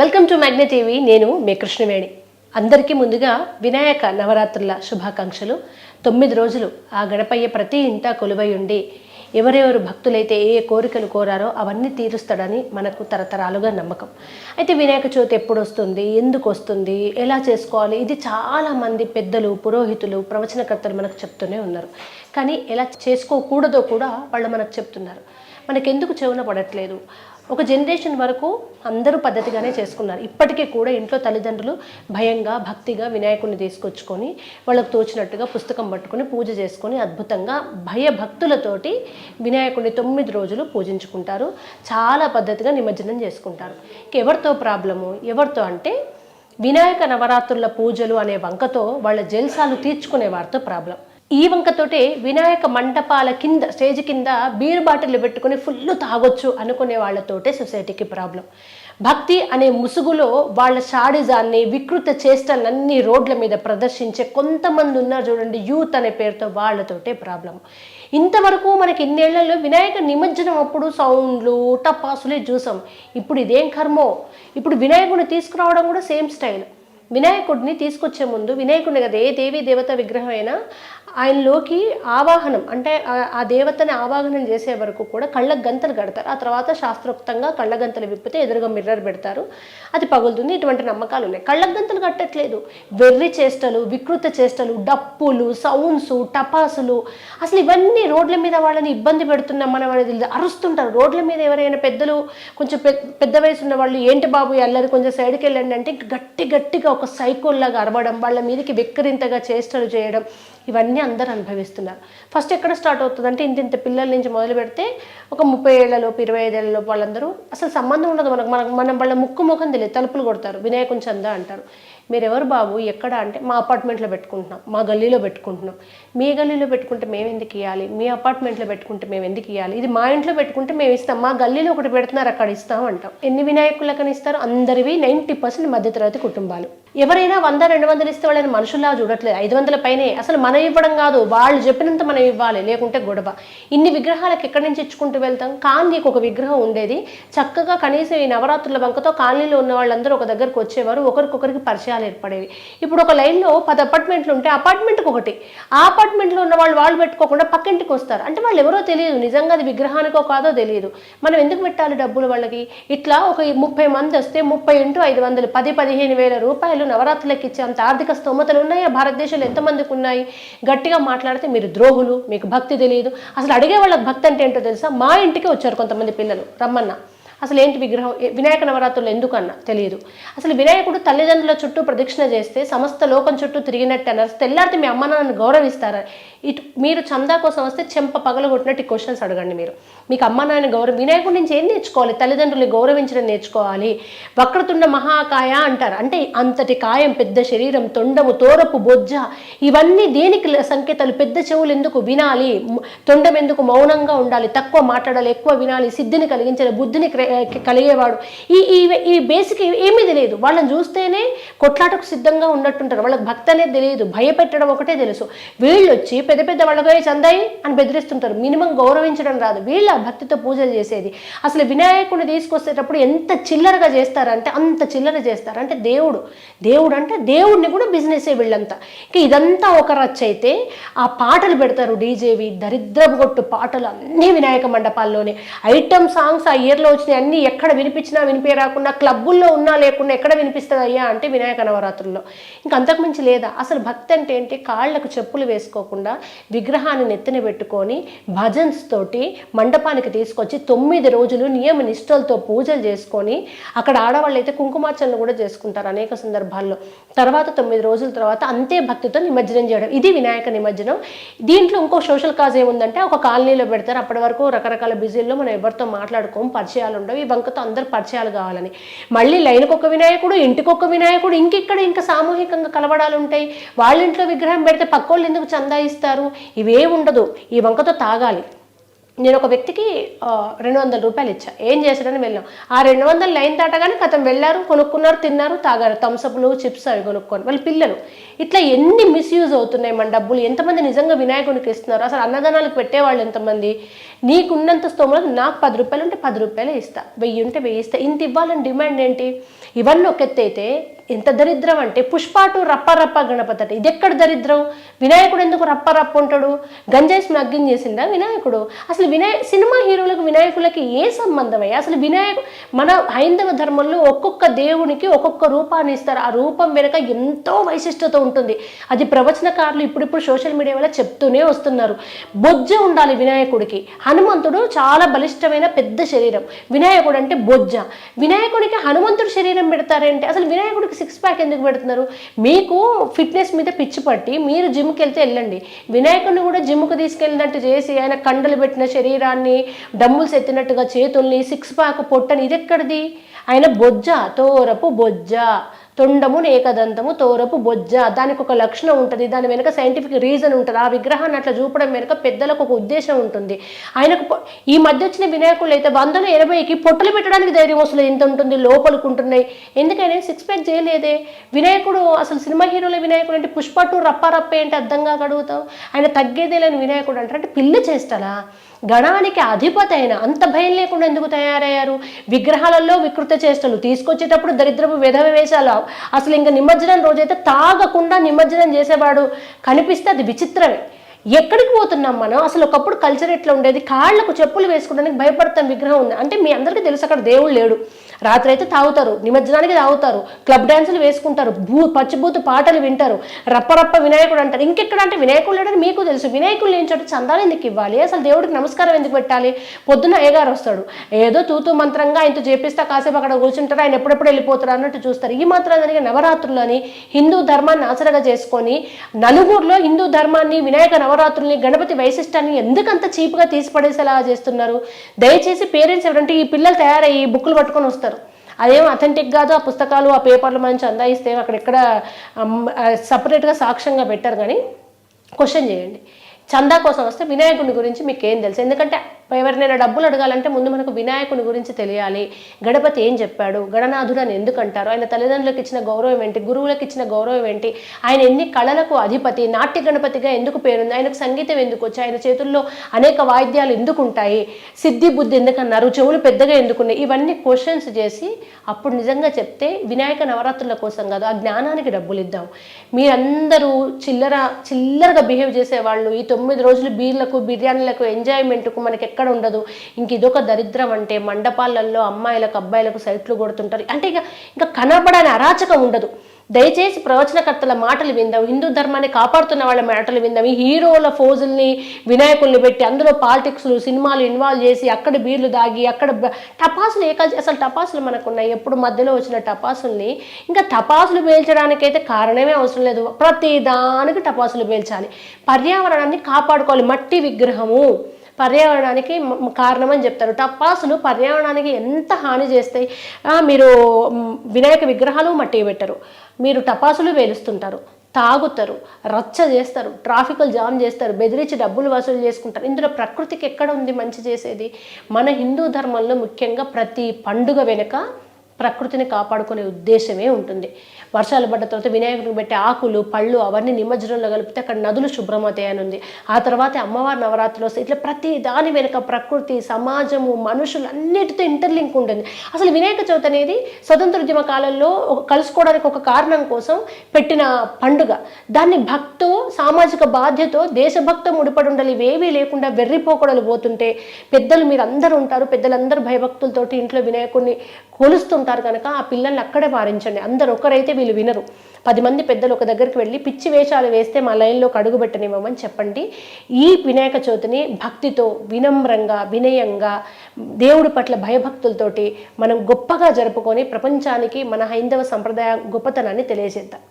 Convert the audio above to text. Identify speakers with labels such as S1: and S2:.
S1: Welcome to Magna TV. నేను మీ కృష్ణవేణి. అందరికీ ముందుగా వినాయక నవరాత్రుల శుభాకాంక్షలు. తొమ్మిది రోజులు ఆ గణపయ్య ప్రతి ఇంట కొలువై ఉండి ఎవరెవరు భక్తులైతే ఏ కోరికలు కోరారో అవన్నీ తీరుస్తాడని మనకు తరతరాలుగా నమ్మకం. అయితే వినాయక చవితి ఎప్పుడు వస్తుంది? ఎందుకు వస్తుంది? ఎలా చేసుకోవాలి? ఇది చాలామంది పెద్దలు పురోహితులు ప్రవచనకర్తలు మనకు చెప్తూనే ఉన్నారు. కానీ ఎలా చేసుకోకూడదో కూడా వాళ్ళు మనకు చెప్తున్నారు. మనకెందుకు చెవున పడట్లేదు? ఒక జనరేషన్ వరకు అందరూ పద్ధతిగానే చేసుకున్నారు. ఇప్పటికీ కూడా ఇంట్లో తల్లిదండ్రులు భయంగా భక్తిగా వినాయకుడిని తీసుకొచ్చుకొని వాళ్ళకు తోచినట్టుగా పుస్తకం పట్టుకొని పూజ చేసుకొని అద్భుతంగా భయభక్తులతోటి వినాయకుడిని తొమ్మిది రోజులు పూజించుకుంటారు. చాలా పద్ధతిగా నిమజ్జనం చేసుకుంటారు. ఎవరితో ప్రాబ్లము? ఎవరితో అంటే వినాయక నవరాత్రుల పూజలు అనే వంకతో వాళ్ళ జల్సాలు తీర్చుకునే వారితో ప్రాబ్లం. ఈ వంకతోటే వినాయక మంటపాల కింద స్టేజ్ కింద బీర్ బాటిల్ పెట్టుకుని ఫుల్ తాగొచ్చు అనుకునే వాళ్ళతోటే సొసైటీకి ప్రాబ్లం. భక్తి అనే ముసుగులో వాళ్ళ షాడిజాన్ని వికృత చేష్టలన్నీ రోడ్ల మీద ప్రదర్శించే కొంతమంది ఉన్నారు చూడండి యూత్ అనే పేరుతో వాళ్ళతోటే ప్రాబ్లం. ఇంతవరకు మనకి ఇన్నేళ్ళలో వినాయక నిమజ్జనం అప్పుడు సౌండ్లు టపాసులే చూసాం. ఇప్పుడు ఇదేం కర్మో? ఇప్పుడు వినాయకుడిని తీసుకురావడం కూడా సేమ్ స్టైల్. వినాయకుడిని తీసుకొచ్చే ముందు వినాయకుడిని కదా ఏ దేవి దేవత విగ్రహం అయినా ఆయనలోకి ఆవాహనం అంటే ఆ- దేవతని ఆవాహనం చేసే వరకు కూడా కళ్ళకు గంతలు కడతారు. ఆ తర్వాత శాస్త్రోక్తంగా కళ్ళ గంతలు విప్పితే ఎదురుగా మిర్రర్ పెడతారు. అది పగులుతుంది ఇటువంటి నమ్మకాలు ఉన్నాయి. కళ్ళ గంతలు కట్టట్లేదు. వెర్రి చేష్టలు వికృత చేష్టలు డప్పులు సౌండ్స్ టపాసులు. అసలు ఇవన్నీ రోడ్ల మీద వాళ్ళని ఇబ్బంది పెడుతున్నాం మనం అనేది అరుస్తుంటారు. రోడ్ల మీద ఎవరైనా పెద్దలు కొంచెం పెద్ద వయసు ఉన్న వాళ్ళు ఏంటి బాబు ఈ కొంచెం సైడ్కి వెళ్ళండి అంటే గట్టి గట్టిగా ఒక సైకోల్లాగా అరవడం వాళ్ళ మీదకి వెక్కిరింతగా చేష్టలు చేయడం ఇవన్నీ అందరు అనుభవిస్తున్నారు. ఫస్ట్ ఎక్కడ స్టార్ట్ అవుతుంది అంటే ఇంత ఇంత పిల్లల నుంచి మొదలు పెడితే ఒక ముప్పై ఏళ్ళలోపు ఇరవై ఐదేళ్ళలోపు వాళ్ళందరూ అసలు సంబంధం ఉండదు మనకు. మనకు మనం వాళ్ళ ముక్కు ముఖం తెలియదు. తలుపులు కొడతారు. వినాయకుని చందా అంటారు. మీరు ఎవరు బాబు? ఎక్కడ అంటే మా అపార్ట్మెంట్లో పెట్టుకుంటున్నాం. మా గల్లీలో పెట్టుకుంటున్నాం. మీ గల్లీలో పెట్టుకుంటే మేము ఎందుకు ఇవ్వాలి మీ అపార్ట్మెంట్లో పెట్టుకుంటే మేము ఎందుకు ఇవ్వాలి ఇది మా ఇంట్లో పెట్టుకుంటే మేము ఇస్తాం. మా గల్లీలో ఒకటి పెడుతున్నారు అక్కడ ఇస్తాం అంటాం. ఎన్ని వినాయకులకని ఇస్తారు? అందరివి నైంటీ పర్సెంట్ మధ్యతరగతి కుటుంబాలు. ఎవరైనా వంద రెండు వందలు ఇస్తే వాళ్ళని మనుషుల్లా చూడట్లేదు. ఐదు వందల పైనే. అసలు మనం ఇవ్వడం కాదు. వాళ్ళు చెప్పినంత మనం ఇవ్వాలి. లేకుంటే గొడవ. ఇన్ని విగ్రహాలకు ఎక్కడి నుంచి ఇచ్చుకుంటూ వెళ్తాం? కాలనీకి ఒక విగ్రహం ఉండేది. చక్కగా కనీసం ఈ నవరాత్రుల వంకతో కాలనీలో ఉన్న వాళ్ళందరూ ఒక దగ్గరకు వచ్చేవారు. ఒకరికొకరికి పరిచయాలు ఏర్పడేవి. ఇప్పుడు ఒక లైన్లో పది అపార్ట్మెంట్లు ఉంటే అపార్ట్మెంట్కి ఒకటి. ఆ అపార్ట్మెంట్లో ఉన్న వాళ్ళు వాళ్ళు పెట్టుకోకుండా పక్కింటికి వస్తారు. అంటే వాళ్ళు ఎవరో తెలియదు. నిజంగా అది విగ్రహానికో కాదో తెలియదు. మనం ఎందుకు పెట్టాలి డబ్బులు వాళ్ళకి? ఇట్లా ఒక ముప్పై మంది వస్తే ముప్పై ఇంటూ ఐదు వందలు. పది పదిహేను వేల రూపాయలు నవరాత్రులకు ఇచ్చే అంత ఆర్థిక స్తోమతలు ఉన్నాయా? భారతదేశంలో ఎంతమందికి ఉన్నాయి? గట్టిగా మాట్లాడితే మీరు ద్రోహులు మీకు భక్తి తెలియదు. అసలు అడిగే వాళ్ళకి భక్తి అంటే ఏంటో తెలుసా? మా ఇంటికి వచ్చారు కొంతమంది పిల్లలు. రమ్మన్నా. అసలు ఏంటి విగ్రహం వినాయక నవరాత్రులు ఎందుకన్నా? తెలియదు అసలు వినాయకుడు తల్లిదండ్రుల చుట్టూ ప్రదక్షిణ చేస్తే సమస్త లోకం చుట్టూ తిరిగినట్టు అన్నారు. తెల్లారితే మీ అమ్మ నాన్నను గౌరవిస్తారా? ఇటు మీరు చందా కోసం వస్తే చెంప పగలగొట్టినట్టు క్వశ్చన్స్ అడగండి మీరు. మీకు అమ్మ నాన్న గౌరవం వినాయకుడి నుంచి ఏం నేర్చుకోవాలి? తల్లిదండ్రులు గౌరవించడం నేర్చుకోవాలి. వక్రతుండ మహాకాయ అంటారు. అంటే అంతటి కాయం పెద్ద శరీరం తొండము తోరపు బొజ్జ ఇవన్నీ దేనికి సంకేతాలు? పెద్ద చెవులు ఎందుకు వినాలి? తొండం ఎందుకు మౌనంగా ఉండాలి? తక్కువ మాట్లాడాలి ఎక్కువ వినాలి సిద్ధిని కలిగించాలి బుద్ధిని క్ర- కలిగేవాడు. ఈ ఈ బేసిక్ ఏమీ తెలియదు. వాళ్ళని చూస్తేనే కొట్లాటకు సిద్ధంగా ఉన్నట్టుంటారు. వాళ్ళకి భక్తి అనేది తెలియదు. భయపెట్టడం ఒకటే తెలుసు. వీళ్ళు వచ్చి పెద్ద పెద్ద వాళ్ళగా చందాయి అని బెదిరిస్తుంటారు. మినిమం గౌరవించడం రాదు. వీళ్ళు ఆ భక్తితో పూజలు చేసేది. అసలు వినాయకుడిని తీసుకొచ్చేటప్పుడు ఎంత చిల్లరగా చేస్తారంటే అంత చిల్లర చేస్తారు. అంటే దేవుడు. దేవుడు అంటే దేవుడిని కూడా బిజినెసే వీళ్ళంతా. ఇంకా ఇదంతా ఒక రచ్చ అయితే ఆ పాటలు పెడతారు డీజేవి. దరిద్రపు కొట్టు పాటలు అన్నీ వినాయక మండపాల్లోనే. ఐటమ్ సాంగ్స్ ఆ ఇయర్లో వచ్చినాయి. అన్నీ ఎక్కడ వినిపించినా వినిపే రాకుండా క్లబ్బుల్లో ఉన్నా లేకుండా ఎక్కడ వినిపిస్తుంది అయ్యా అంటే వినాయక నవరాత్రుల్లో. ఇంకా అంతకుమించి లేదా. అసలు భక్తి అంటే ఏంటి? కాళ్ళకు చెప్పులు వేసుకోకుండా విగ్రహాన్ని నెత్తిన పెట్టుకొని భజన్స్ తోటి మండపానికి తీసుకొచ్చి తొమ్మిది రోజులు నియమ నిష్టలతో పూజలు చేసుకొని అక్కడ ఆడవాళ్ళు అయితే కుంకుమార్చనలు కూడా చేసుకుంటారు అనేక సందర్భాల్లో. తర్వాత తొమ్మిది రోజుల తర్వాత అంతే భక్తితో నిమజ్జనం చేయడం. ఇది వినాయక నిమజ్జనం. దీంట్లో ఇంకో సోషల్ కాజ్ ఏముందంటే ఒక కాలనీలో పెడతారు. అప్పటి వరకు రకరకాల బిజీల్లో మనం ఎవరితో మాట్లాడుకోం పరిచయాలు ఉండవు ఈ బంకతో అందరు పరిచయాలు కావాలని. మళ్ళీ లైన్కి ఒక వినాయకుడు ఇంటికి ఒక వినాయకుడు ఇంకెక్కడ ఇంకా సామూహికంగా కలవడాలు ఉంటాయి వాళ్ళ ఇంట్లో విగ్రహం పెడితే పక్కోళ్ళు ఎందుకు చందా ఇస్తారు? ఇవే ఉండదు ఈ వంకతో తాగాలి. నేను ఒక వ్యక్తికి రెండు వందల రూపాయలు ఇచ్చా. ఏం చేశాడని వెళ్ళాం. ఆ రెండు వందలు లైన్ దాటగానే కథం వెళ్ళారు కొనుక్కున్నారు తిన్నారు తాగారు. థమ్సప్లు చిప్స్ అవి కొనుక్కొని. వాళ్ళ పిల్లలు. ఇట్లా ఎన్ని మిస్యూజ్ అవుతున్నాయి మన డబ్బులు? ఎంతమంది నిజంగా వినాయకునికి ఇస్తున్నారు? అసలు అన్నదానాలకు పెట్టేవాళ్ళు ఎంతమంది? నీకున్నంత స్తోమత నాకు పది రూపాయలు ఉంటే పది రూపాయలే ఇస్తా. వెయ్యి ఉంటే వెయ్యి ఇస్తా. ఇంత ఇవ్వాలని డిమాండ్ ఏంటి? ఇవన్నీ ఒక ఎత్తు అయితే ఎంత దరిద్రం అంటే పుష్పాటు రప్ప రప్ప గణపతి అంటే. ఇది ఎక్కడ దరిద్రం? వినాయకుడు ఎందుకు రప్ప రప్ప ఉంటాడు? గంజాయి స్మగ్లింగ్ చేసిందా వినాయకుడు? అసలు వినాయ సినిమా హీరోలకు వినాయకులకి ఏ సంబంధం అయ్యా? అసలు వినాయకు మన హైందవ ధర్మంలో ఒక్కొక్క దేవునికి ఒక్కొక్క రూపాన్ని ఇస్తారు. ఆ రూపం వెనుక ఎంతో వైశిష్టత ఉంటుంది. అది ప్రవచనకారులు ఇప్పుడిప్పుడు సోషల్ మీడియా వల్ల చెప్తూనే వస్తున్నారు. బొజ్జ ఉండాలి వినాయకుడికి. హనుమంతుడు చాలా బలిష్టమైన పెద్ద శరీరం. వినాయకుడు అంటే బొజ్జ. వినాయకుడికి హనుమంతుడు శరీరం పెడతారంటే అసలు వినాయకుడికి సిక్స్ ప్యాక్ ఎందుకు పెడుతున్నారు? మీకు ఫిట్నెస్ మీద పిచ్చి పట్టి మీరు జిమ్కి వెళ్తే వెళ్ళండి. వినాయకుడిని కూడా జిమ్కి తీసుకెళ్ళినట్టు చేసి ఆయన కండలు పెట్టిన శరీరాన్ని డమ్ముల్స్ ఎత్తినట్టుగా చేతుల్ని సిక్స్ ప్యాక్ పొట్టని ఇది ఎక్కడిది? ఆయన బొజ్జ తోరపు బొజ్జ. తొండము ఏకదంతము తోరపు బొజ్జ దానికి ఒక లక్షణం ఉంటుంది. దాని వెనుక సైంటిఫిక్ రీజన్ ఉంటుంది. ఆ విగ్రహాన్ని అట్లా చూపడం వెనుక పెద్దలకు ఒక ఉద్దేశం ఉంటుంది. ఆయనకు ఈ మధ్య వచ్చిన వినాయకులు అయితే వందల ఎనభైకి పొట్టలు పెట్టడానికి ధైర్యం వస్తుంది ఎంత ఉంటుంది? లోపలుకుంటున్నాయి. ఎందుకని? సిక్స్ ప్యాక్ చేయలేదే వినాయకుడు అసలు సినిమా హీరోల వినాయకుడు అంటే పుష్ప టూ రప్ప ఏంటి అర్థంగా అడుగుతావు ఆయన తగ్గేదే లేని వినాయకుడు అంటారు. అంటే పిల్ల చేస్తారా గణానికి అధిపతి అయిన అంత భయం లేకుండా ఎందుకు తయారయ్యారు? విగ్రహాలలో వికృత చేష్టలు. తీసుకొచ్చేటప్పుడు దరిద్రపు విధవ వేషాలు. అసలు ఇంకా నిమజ్జనం రోజైతే తాగకుండా నిమజ్జనం చేసేవాడు కనిపిస్తే అది విచిత్రమే. ఎక్కడికి పోతున్నాం మనం? అసలు ఒకప్పుడు కల్చర్ ఎట్లా ఉండేది? కాళ్ళకు చెప్పులు వేసుకోవడానికి భయపడతాం విగ్రహం ఉంది. అంటే మీ అందరికీ తెలుసు అక్కడ దేవుడు లేడు. రాత్రి అయితే తాగుతారు నిమజ్జనానికి తాగుతారు క్లబ్ డ్యాన్సులు వేసుకుంటారు భూ పచ్చిబూతు పాటలు వింటారు రప్పరప్ప వినాయకుడు అంటారు. ఇంకెక్కడ అంటే వినాయకుడు లేడని మీకు తెలుసు. వినాయకుడు లేని చోట చందాలు ఎందుకు ఇవ్వాలి? అసలు దేవుడికి నమస్కారం ఎందుకు పెట్టాలి? పొద్దున్న అయ్యగారు వస్తాడు. ఏదో తూతూ మంత్రంగా ఆయనతో చేపిస్తా కాసేపు అక్కడ కూర్చుంటారు ఆయన ఎప్పుడెప్పుడు వెళ్ళిపోతారు అన్నట్టు చూస్తారు. ఈ మాత్రం దానికి నవరాత్రులని హిందూ ధర్మాన్ని ఆసరగా చేసుకొని నలుగురులో హిందూ ధర్మాన్ని వినాయక నవరాత్రుల్ని గణపతి వైశిష్టాన్ని ఎందుకంత చీప్గా తీసి పడేసేలా చేస్తున్నారు? దయచేసి పేరెంట్స్ ఎవరంటే ఈ పిల్లలు తయారయ్యి బుక్కులు పట్టుకొని వస్తారు. అదేం అథెంటిక్ కాదు ఆ పుస్తకాలు ఆ పేపర్లు మంచి అందాయిస్తే అక్కడెక్కడ సపరేట్గా సాక్ష్యంగా పెట్టారు కానీ క్వశ్చన్ చేయండి. చందా కోసం వస్తే వినాయకుని గురించి మీకు ఏం తెలుసు? ఎందుకంటే ఎవరినైనా డబ్బులు అడగాలంటే ముందు మనకు వినాయకుని గురించి తెలియాలి. గణపతి ఏం చెప్పాడు? గణనాథుడు అని ఎందుకు అంటారు ఆయన తల్లిదండ్రులకు ఇచ్చిన గౌరవం ఏంటి? గురువులకు ఇచ్చిన గౌరవం ఏంటి? ఆయన ఎన్ని కళలకు అధిపతి? నాట్య గణపతిగా ఎందుకు పేరుంది? ఆయనకు సంగీతం ఎందుకు వచ్చి ఆయన చేతుల్లో అనేక వాయిద్యాలు ఎందుకు ఉంటాయి? సిద్ధి బుద్ధి ఎందుకన్నారు? చెవులు పెద్దగా ఎందుకున్నాయి? ఇవన్నీ క్వశ్చన్స్ చేసి అప్పుడు నిజంగా చెప్తే వినాయక నవరాత్రుల కోసం కాదు ఆ జ్ఞానానికి డబ్బులు ఇద్దాం మీరందరూ చిల్లర చిల్లరగా బిహేవ్ చేసేవాళ్ళు ఈ తొమ్మిది రోజులు బీర్లకు బిర్యానీలకు ఎంజాయ్మెంట్కు మనకి ఎక్కడ ఉండదు. ఇంక ఇదొక దరిద్రం అంటే మండపాలలో అమ్మాయిలకు అబ్బాయిలకు సైట్లు కొడుతుంటారు. అంటే ఇక ఇంకా కనబడని అరాచకం ఉండదు. దయచేసి ప్రవచనకర్తల మాటలు విందాం. హిందూ ధర్మాన్ని కాపాడుతున్న వాళ్ళ మాటలు విందాం. ఈ హీరోల ఫోజుల్ని వినాయకుల్ని పెట్టి అందులో పాలిటిక్స్లు సినిమాలు ఇన్వాల్వ్ చేసి అక్కడ బీర్లు దాగి అక్కడ టపాసులు ఏకా అసలు టపాసులు మనకున్నాయి. ఎప్పుడు మధ్యలో వచ్చిన టపాసుల్ని ఇంకా టపాసులు పేల్చడానికైతే కారణమే అవసరం లేదు. ప్రతి దానికి టపాసులు పేల్చాలి. పర్యావరణాన్ని కాపాడుకోవాలి. మట్టి విగ్రహము. పర్యావరణానికి కారణమని చెప్తారు. టపాసులు పర్యావరణానికి ఎంత హాని చేస్తాయి? మీరు వినాయక విగ్రహాలు మట్టి పెట్టరు. మీరు టపాసులు వేలుస్తుంటారు తాగుతారు. రచ్చ చేస్తారు. ట్రాఫిక్లు జామ్ చేస్తారు. బెదిరించి డబ్బులు వసూలు చేసుకుంటారు. ఇందులో ప్రకృతికి ఎక్కడ ఉంది మంచి చేసేది? మన హిందూ ధర్మంలో ముఖ్యంగా ప్రతి పండుగ వెనుక ప్రకృతిని కాపాడుకునే ఉద్దేశమే ఉంటుంది. వర్షాలు పడ్డ తర్వాత వినాయకుడికి పెట్టే ఆకులు పళ్ళు అవన్నీ నిమజ్జనంలో కలిపితే అక్కడ నదులు శుభ్రమవుతాయి అని ఉంది ఆ తర్వాత అమ్మవారి నవరాత్రులు వస్తే ఇట్లా ప్రతి దాని వెనుక ప్రకృతి సమాజము మనుషులు అన్నిటితో ఇంటర్లింక్ ఉంటుంది. అసలు వినాయక చవితి అనేది స్వతంత్ర ఉద్యమ కాలంలో ఒక కలుసుకోవడానికి ఒక కారణం కోసం పెట్టిన పండుగ. దాన్ని భక్తో సామాజిక బాధ్యతో దేశభక్తం ముడిపడి ఉండాలి ఇవేవీ లేకుండా వెర్రిపోకడలు పోతుంటే పెద్దలు మీరు అందరూ ఉంటారు పెద్దలందరూ భయభక్తులతోటి ఇంట్లో వినాయకుడిని కొలుస్తుంటారు. కనుక ఆ పిల్లల్ని అక్కడే వారించండి అందరు ఒకరైతే వీళ్ళు వినరు. పది మంది పెద్దలు ఒక దగ్గరికి వెళ్ళి పిచ్చి వేషాలు వేస్తే మా లైన్లోకి అడుగు పెట్టనివ్వమని చెప్పండి. ఈ వినాయక చవితిని భక్తితో వినమ్రంగా వినయంగా దేవుడి పట్ల భయభక్తులతోటి మనం గొప్పగా జరుపుకొని ప్రపంచానికి మన హైందవ సంప్రదాయ గొప్పతనాన్ని తెలియజేద్దాం.